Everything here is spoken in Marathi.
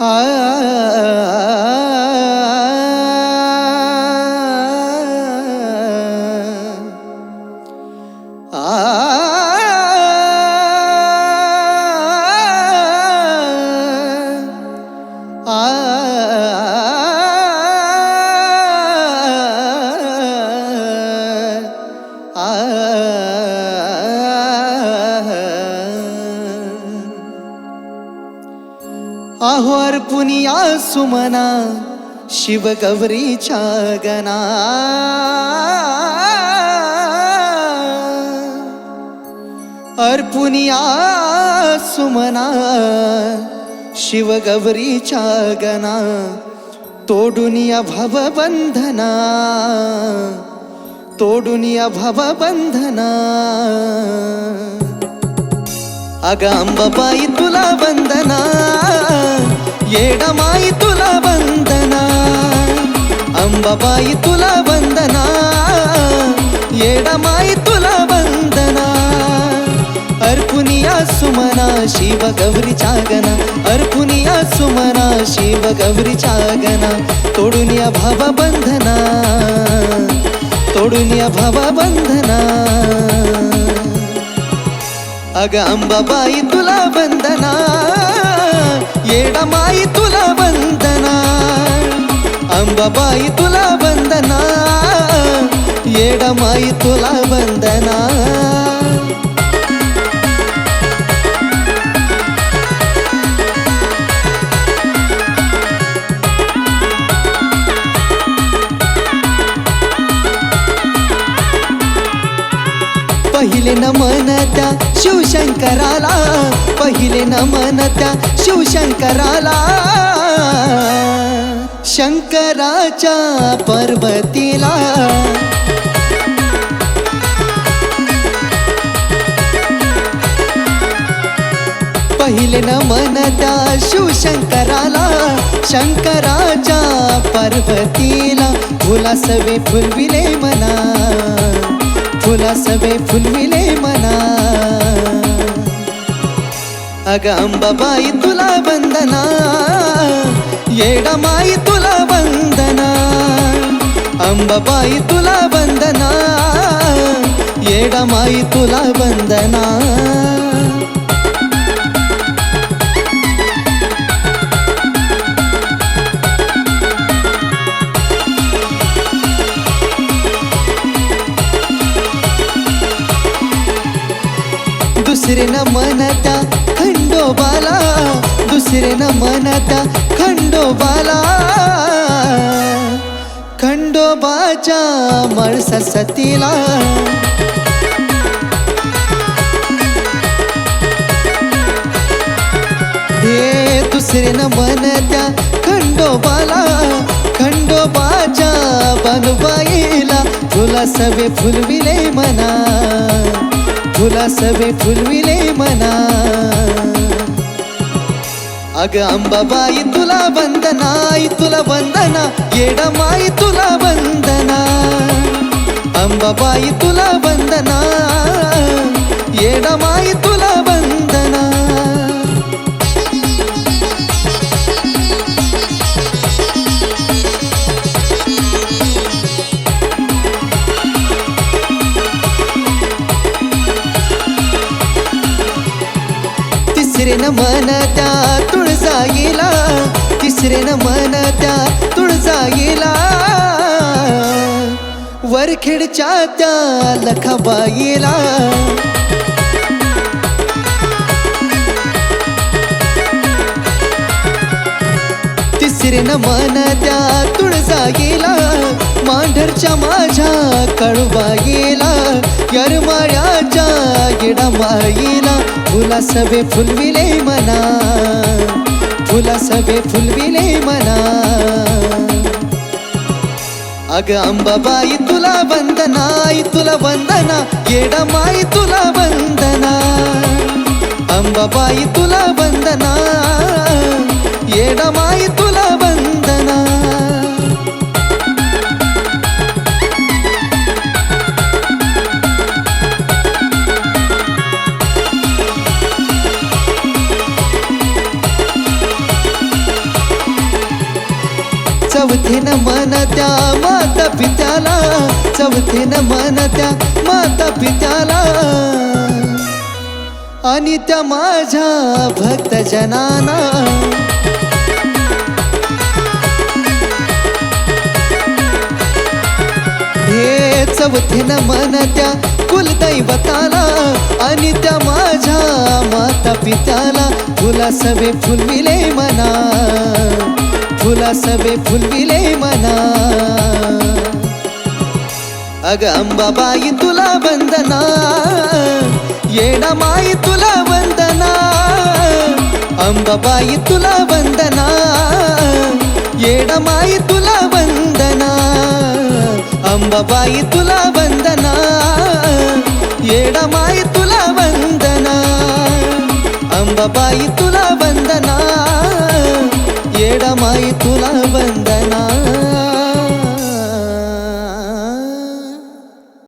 ah आहोर अर्पुनिया सुमना शिवगौरीच्या छागना अर्पुनिया सुमना शिवगौरीच्या छागना तोडुनिया भवबंधना। तोडुनिया भवबंधना। अग अंबाबाई तुला वंदना येडमाई तुला वंदना अंबाबाई तुला वंदना येडमाई तुला वंदना. अर्पुनिया सुमना शिव गौरी चागना अर्पुनिया सुमना शिव गौरी चागना तोडुनिया भावा बंधना तोडुनिया भावा बंधना. अग अंबाबाई तुला वंदना. येडमाई तुला वंदना. अंबाबाई तुला वंदना. येडमाई तुला वंदना. पहिले नमन त्या शिवशंकराला पहिले नमन त्या शिवशंकराला. शंकराच्या पर्वतीला. पहिले नमन त्या शिवशंकराला शंकराच्या पर्वतीला. फुला सवे फुलविले मना फुला सवे फुलविले मना. अग अंबाबाई तुला वंदना. येडमाई तुला वंदना. अंबाबाई तुला वंदना. येडमाई तुला वंदना. दुसरे न मनता खंडोबाला दुसरे न मनता खंडोबाला खंडोबाच्या मळस सतीला. हे दुसरे न मनत्या खंडोबाला खंडोबाच्या बनबाईला तुला सवे फुलविले मना फुला सवे फुलविले मना. अग अंबाबाई तुला वंदनाई तुला वंदना येडमाई तुला वंदना. अंबाबाई तुला वंदना येडमाई तुला तिसरे न मन त्या तुळजाईला तिसरे न मन त्या तुळजाईला. वरखेडच्या त्या लखाबाईला. तिसरे न मन त्या तुळजाईला मांढरच्या माझ्या कळवाईला यरमाळ्याच्या गिडमाईला फुला सवे फुलविले मना फुला सवे फुलविले मना. अग अंबाबाई तुला वंदनाई तुला वंदना येडमाई तुला वंदना. अंबाबाई तुला वंदना येडमाई तुला चौथीन मन माता पित्याला चौथीन मन माता पित्याला आणि त्या माझ्या भक्त जनाना हे चौथीन मनत्या कुलदैवताला आणि त्या माझ्या माता पित्याला फुला सवे फुलविले मना. फुला सवे फुलविले मना. अग अंबाबाई तुला वंदना. येणा माई तुला वंदना. अंबाबाई तुला वंदना. येणा माई तुला वंदना. अंबाबाई तुला वंदना. येणा माई तुला वंदना. अंबाबाई तुला वंदना. येणा माई तुला वंदना